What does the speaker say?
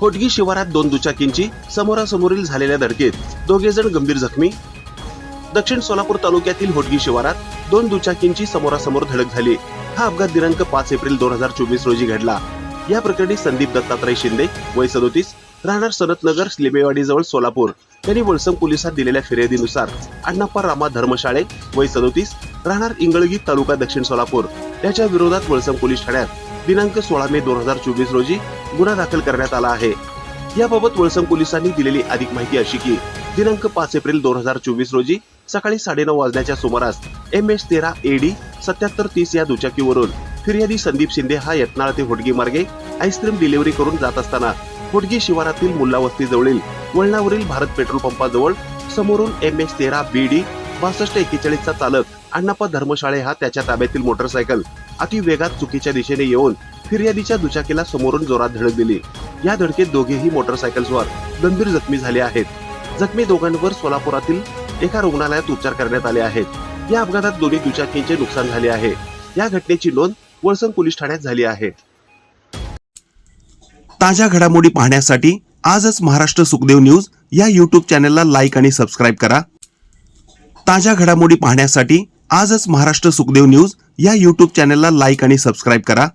होटगी शिवारात दोन दुचाकींची समोरासमोरील झालेल्या धडकेत दोघे जण गंभीर जखमी. दक्षिण सोलापूर तालुक्यातील होटगी शिवारात दोन दुचाकींची समोरासमोर धडक झाली. हा अपघात दिनांक पाच एप्रिल दोन हजार चोवीस रोजी घडला. या प्रकरणी संदीप दत्तात्रय शिंदे वय सदोतीस राहणार सनतनगर स्लिबेवाडीजवळ सोलापूर. यांनी वळसम पोलिसात दिलेल्या फिर्यादीनुसार अण्णाप्पा रामा धर्मशाळे वय सदोतीस राहणार इंगळगी तालुका दक्षिण सोलापूर. याच्या विरोधात वळसम पोलीस ठाण्यात दिनांक सोळा मे दोन हजार चोवीस रोजी गुन्हा दाखल करण्यात आला आहे. याबाबत वळसंग पोलिसांनी दिलेली अधिक माहिती अशी की दिनांक पाच एप्रिल दोन हजार चोवीस रोजी सकाळी साडेनऊ वाजण्याच्या सुमारास एम एच तेरा एडी सत्याहत्तर तीस या दुचाकीवरून फिर्यादी संदीप शिंदे हा यत्नाळ ते होटगी मार्गे आईस्क्रीम डिलिव्हरी करून जात असताना होटगी शिवारातील मुल्लावस्ती जवळील वळणावरील भारत पेट्रोल पंपाजवळ समोरून एम एच तेरा बी डी बासष्ट एकेचाळीसचा चालक अण्णाप्पा धर्मशाळे हा त्याच्या ताब्यातील मोटरसायकल अति वेगात चुकीच्या दिशेने येऊन फिर्यादीच्या दुचाकीला समोरून जोरात धडक दिली. या धडकेत दोघेही मोटरसायकलस्वार गंभीर जखमी झाले आहेत. जखमी दोघांवर सोलापुरातील एका रुग्णालयात उपचार करण्यात आले आहेत. या अपघातात दोन्ही दुचाकींचे नुकसान झाले आहे. या घटनेची नोंद वळसंग पोलीस ठाण्यात झाली आहे. ताज्या घडामोडी पाहण्यासाठी आजच महाराष्ट्र सुखदेव न्यूज या युट्यूब चॅनलला लाईक आणि सबस्क्राईब करा. ताज्या घडामोडी पाहण्यासाठी आजच महाराष्ट्र सुखदेव न्यूज या युट्यूब चॅनलला लाईक आणि सबस्क्राईब करा.